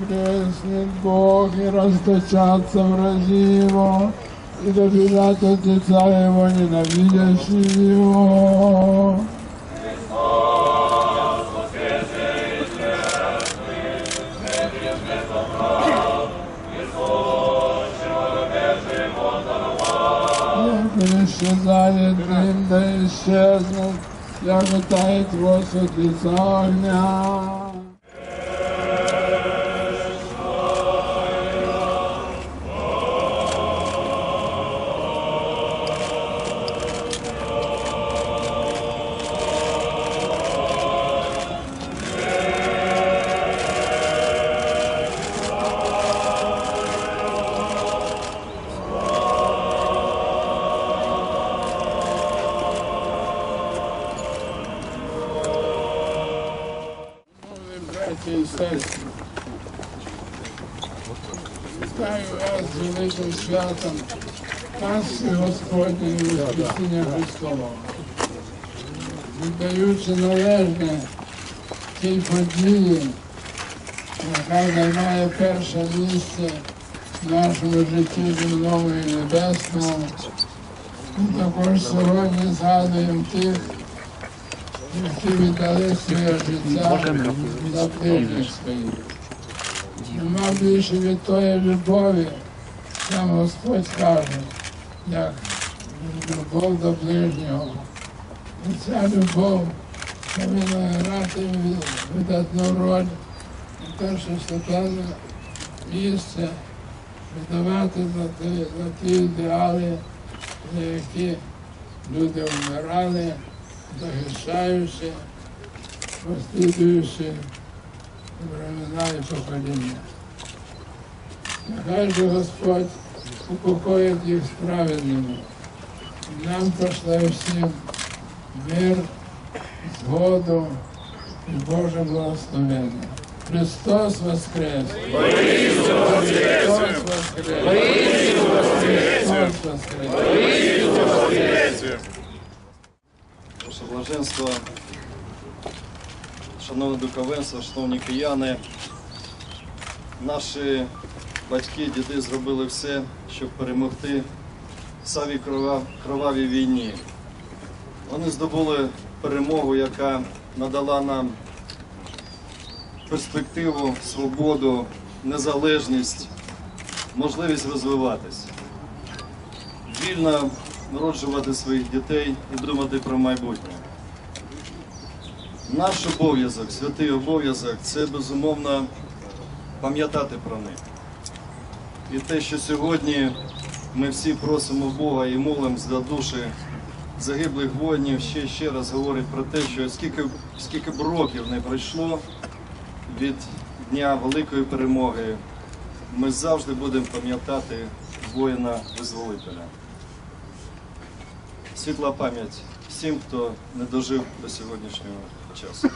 воскреснет Бог и расточатся врази Его, и добежат от лица Его ненавидящие Его. Исчезает дым, да исчезнут, як тает воздух лица огня. Вітаю вас з великим святом Пасхи Господньої Воскресіння Христового. Віддаючи належне цій події, яка займає перше місце в нашому житті земному і небесному, також сьогодні згадуємо тих, віддали своє життя за ближніх своїх. Нема більше від тої любові, сам Господь каже, як любов до ближнього. І ця любов повинна грати видатну роль і перше священне місце видавати за ті, за ті ідеали, за які люди вмирали захищаючи, розслідуючи времена і покоління. Нехай же Господь упокоїть їх справедливо. Нам пошле всім мир, згоду і Боже благословення. Христос Воскрес! Христос Воскрес! Христос Воскрес! Блаженство, шановне духовенство, шановні кияни, наші батьки, діди зробили все, щоб перемогти в крова- кровавій війні. Вони здобули перемогу, яка надала нам перспективу, свободу, незалежність, можливість розвиватись. Вільно народжувати своїх дітей і думати про майбутнє. Наш обов'язок, святий обов'язок це безумовно пам'ятати про них. І те, що сьогодні ми всі просимо Бога і молимо за душі загиблих воїнів, ще ще раз говорить про те, що скільки, скільки б років не пройшло від Дня великої перемоги, ми завжди будемо пам'ятати воїна-визволителя. Світла пам'ять всім, хто не дожив до сьогоднішнього Chelsea.